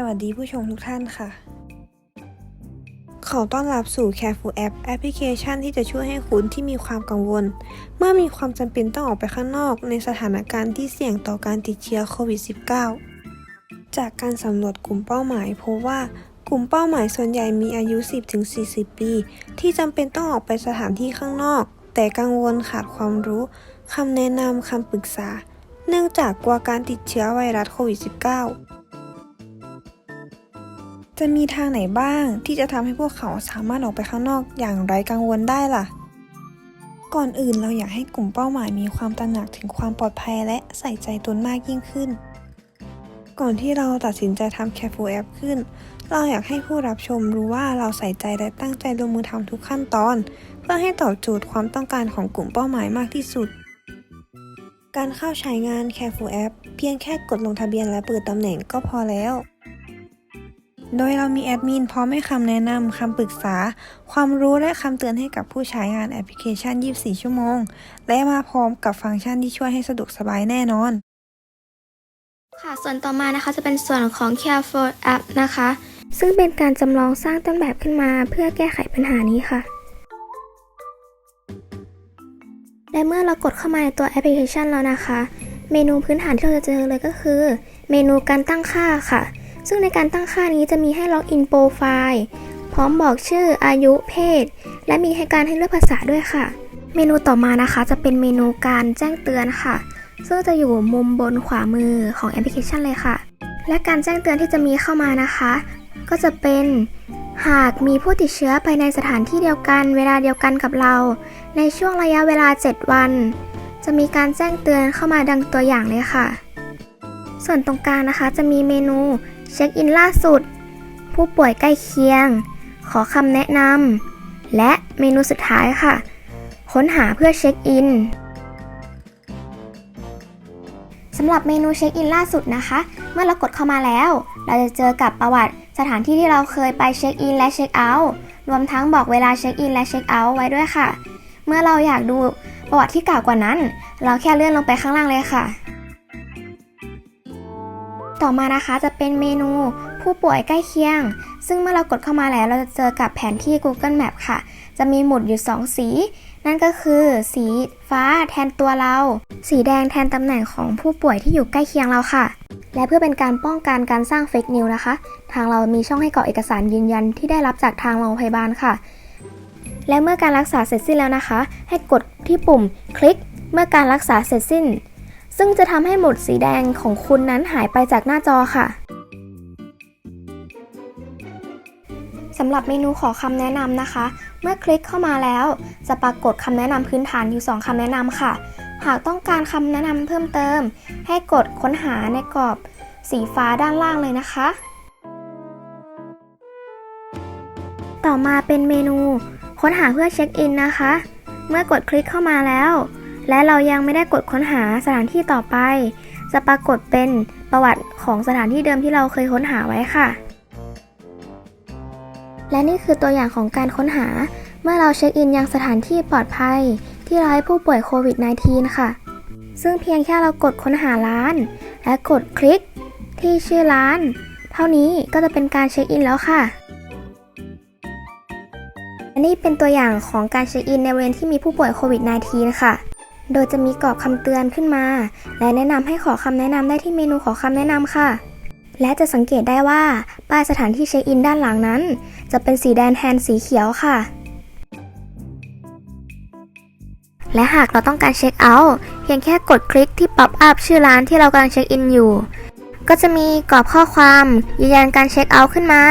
สวัสดีผู้ชมทุกท่านค่ะ ขอต้อนรับสู่ Careful App แอปพลิเคชันที่จะช่วยให้คุณที่มีความกังวล เมื่อมีความจำเป็นต้องออกไปข้างนอก ในสถานการณ์ที่เสี่ยงต่อการติดเชื้อโควิด -19 จากการสำรวจกลุ่มเป้าหมายพบว่ากลุ่มเป้าหมายส่วนใหญ่มีอายุ 10-40 ปี ที่จำเป็นต้องออกไปสถานที่ข้างนอก แต่กังวลขาดความรู้คำแนะนำคำปรึกษา เนื่องจากกลัวการติดเชื้อไวรัสโควิด -19 จะมีทางไหนบ้างที่จะทำให้พวกเขาสามารถออกไปข้างนอกอย่างไร้กังวลได้ล่ะ ก่อนอื่นเราอยากให้กลุ่มเป้าหมายมีความตระหนักถึงความปลอดภัยและใส่ใจตนมากยิ่งขึ้น ก่อนที่เราตัดสินใจทำ Careful App ขึ้น เราอยากให้ผู้รับชมรู้ว่าเราใส่ใจและตั้งใจลงมือทำทุกขั้นตอน เพื่อให้ตอบโจทย์ความต้องการของกลุ่มเป้าหมายมากที่สุด การเข้าใช้งาน Careful App เพียงแค่กดลงทะเบียนและเปิดตำแหน่งก็พอแล้ว โดยเรามีแอดมินพร้อมให้คำแนะนำ คำปรึกษา ความรู้และคำเตือนให้กับผู้ใช้งานแอปพลิเคชัน 24 ชั่วโมง และมาพร้อมกับฟังก์ชันที่ช่วยให้สะดวกสบายแน่นอน ค่ะ ส่วนต่อมานะคะจะเป็นส่วนของ Care for App นะคะ ซึ่งเป็นการจำลองสร้างต้นแบบขึ้นมาเพื่อแก้ไขปัญหานี้ค่ะ และเมื่อเรากดเข้ามาในตัวแอปพลิเคชันแล้วนะคะ เมนูพื้นฐานที่เราจะเจอเลยก็คือ เมนูการตั้งค่าค่ะ ซึ่งในการตั้งค่านี้จะมีให้ล็อกอินโปรไฟล์พร้อมบอกชื่ออายุเพศ และมีให้การให้เลือกภาษาด้วยค่ะ เมนูต่อมานะคะ จะเป็นเมนูการแจ้งเตือนค่ะ ซึ่งจะอยู่มุมบนขวามือของแอปพลิเคชันเลยค่ะ และการแจ้งเตือนที่จะมีเข้ามานะคะ ก็จะเป็นหากมีผู้ติดเชื้อไปในสถานที่เดียวกัน เวลาเดียวกันกับเรา ในช่วงระยะเวลา 7 วัน จะมีการแจ้งเตือนเข้ามาดังตัวอย่างเลยค่ะ ส่วนตรงกลางนะคะจะมีเมนู เช็คอินล่าสุด ผู้ป่วยใกล้เคียง ขอคำแนะนำ และเมนูสุดท้ายค่ะ ค้นหาเพื่อเช็คอินสำหรับเมนูเช็คอินล่าสุดนะคะ เมื่อเรากดเข้ามาแล้ว เราจะเจอกับประวัติสถานที่ที่เราเคยไปเช็คอินและเช็คเอาท์รวมทั้งบอกเวลาเช็คอินและเช็คเอาท์ไว้ด้วยค่ะ เมื่อเราอยากดูประวัติที่เก่ากว่านั้น เราแค่เลื่อนลงไปข้างล่างเลยค่ะ ต่อมานะคะจะเป็นเมนูผู้ป่วยใกล้เคียง ซึ่งเมื่อเรากดเข้ามาแล้วเราจะเจอกับแผนที่ Google Map ค่ะ จะมีหมุดอยู่ 2 สี นั่นก็คือสีฟ้าแทนตัวเรา สีแดงแทนตำแหน่งของผู้ป่วยที่อยู่ใกล้เคียงเราค่ะ และเพื่อเป็นการป้องกันการสร้างเฟกนิวนะคะ ทางเรามีช่องให้กรอกเอกสารยืนยันที่ได้รับจากทางโรงพยาบาลค่ะ และเมื่อการรักษาเสร็จสิ้นแล้วนะคะ ให้กดที่ปุ่มคลิก เมื่อการรักษาเสร็จสิ้น ซึ่งจะทำให้หมุดสีแดงของคุณนั้นหายไปจากหน้าจอค่ะสำหรับเมนูขอคำแนะนำนะคะ เมื่อคลิกเข้ามาแล้ว จะปรากฏคำแนะนำพื้นฐานอยู่ 2คำแนะนำค่ะ หากต้องการคำแนะนำเพิ่มเติม ให้กดค้นหาในกรอบสีฟ้าด้านล่างเลยนะคะ ต่อมาเป็นเมนู ค้นหาเพื่อเช็คอินนะคะ เมื่อกดคลิกเข้ามาแล้ว และเรายังไม่ได้กดค้นหาสถานที่ต่อไป จะปรากฏเป็นประวัติของสถานที่เดิมที่เราเคยค้นหาไว้ค่ะ และนี่คือตัวอย่างของการค้นหา เมื่อเราเช็คอินยังสถานที่ปลอดภัย ที่ไร้ผู้ป่วยโควิด -19 ค่ะ ซึ่งเพียงแค่เรากดค้นหาร้าน และกดคลิก ที่ชื่อร้าน เท่านี้ก็จะเป็นการเช็คอินแล้วค่ะอันนี้เป็นตัวอย่างของการเช็คอินในเวณที่มีผู้ป่วยโควิด -19 ค่ะ โดยจะมีกรอบคำเตือนขึ้นมา และแนะนำให้ขอคำแนะนำได้ที่เมนูขอคำแนะนำค่ะ และจะสังเกตได้ว่าป้ายสถานที่เช็คอินด้านหลังนั้น จะเป็นสีแดงแทนสีเขียวค่ะ และหากเราต้องการเช็คเอาท์เพียงแค่กดคลิกที่ป๊อปอัพชื่อร้านที่เรากำลังเช็คอินอยู่ ก็จะมีกรอบข้อความยืนยันการเช็คเอาท์ขึ้นมา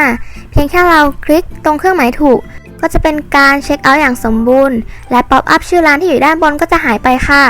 เพียงแค่เราคลิกตรงเครื่องหมายถูก ก็จะเป็นการเช็คเอาท์อย่างสมบูรณ์ และป๊อปอัพชื่อร้านที่อยู่ด้านบนก็จะหายไปค่ะ